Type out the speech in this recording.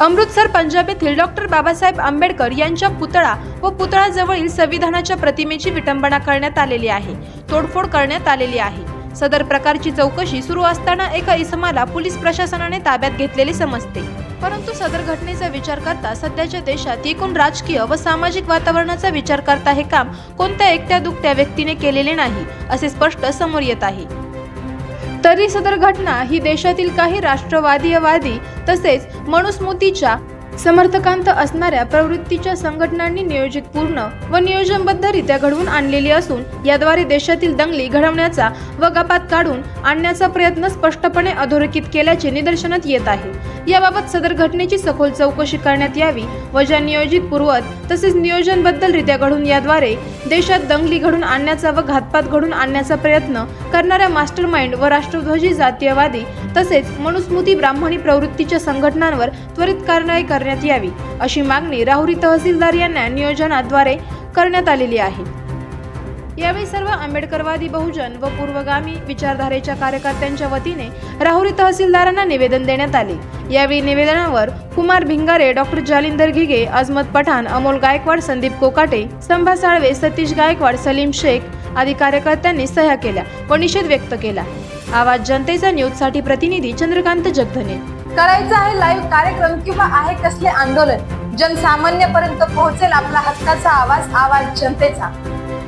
अमृतसर पंजाब येथील डॉक्टर बाबासाहेब आंबेडकर यांच्या पुतळा व पुतळाजवळील संविधानाच्या प्रतिमेची विटंबना करण्यात आलेली आहे. तोडफोड करण्यात आलेली आहे. सदर प्रकारची चौकशी सुरू असताना एका इसमाला पोलीस प्रशासनाने ताब्यात घेतलेले समजते. परंतु सदर घटनेचा विचार करता सध्याच्या देशात एकूण राजकीय व सामाजिक वातावरणाचा विचार करता हे काम कोणत्या एकट्या दुकट्या व्यक्तीने केलेले नाही असे स्पष्ट समोर येत आहे. तरी सदर घटना ही देशातील काही राष्ट्रवादीयवादी तसेच मनुस्मृतीच्या समर्थकांत असणाऱ्या प्रवृत्तीच्या संघटनांनी नियोजित पूर्ण व नियोजनबद्धरित्या घडवून आणलेली असून याद्वारे देशातील दंगली घडवण्याचा व गपात काढून आणण्याचा प्रयत्न स्पष्टपणे अधोरेखित केल्याचे निदर्शनात येत आहे. याबाबत सदर घटनेची सखोल चौकशी करण्यात यावी व ज्या नियोजित पूर्वत तसेच नियोजनबद्धलरित्या घडून याद्वारे देशात दंगली घडून आणण्याचा व घातपात घडून आणण्याचा प्रयत्न करणाऱ्या मास्टर माइंड व राष्ट्रध्वजी जातीयवादी तसेच मनुस्मृती ब्राह्मणी प्रवृत्तीच्या संघटनांवर त्वरित कारवाई करण्यात यावी अशी मागणी राहुरी तहसीलदार यांना नियोजनाद्वारे करण्यात आलेली आहे. यावेळी सर्व आंबेडकरवादी बहुजन व पूर्वगामी विचारधारेच्या कार्यकर्त्यांच्या वतीने राहुरी तहसीलदारांना निवेदन देण्यात आले. यावेळी निवेदनावर कुमार भिंगारे डॉक्टर जालिंदर घिगे अजमत पठाण अमोल गायकवाड संदीप कोकाटे संभा साळवे सतीश गायकवाड सलीम शेख आदी कार्यकर्त्यांनी सह्या केल्या व निषेध व्यक्त केला. आवाज जनतेचा न्यूजसाठी प्रतिनिधी चंद्रकांत जगधने. करायचं आहे लाईव्ह कार्यक्रम किंवा आहे कसले आंदोलन? जनसामान्यपर्यंत पोहोचेल आपला हक्काचा आवाज आवाज जनतेचा.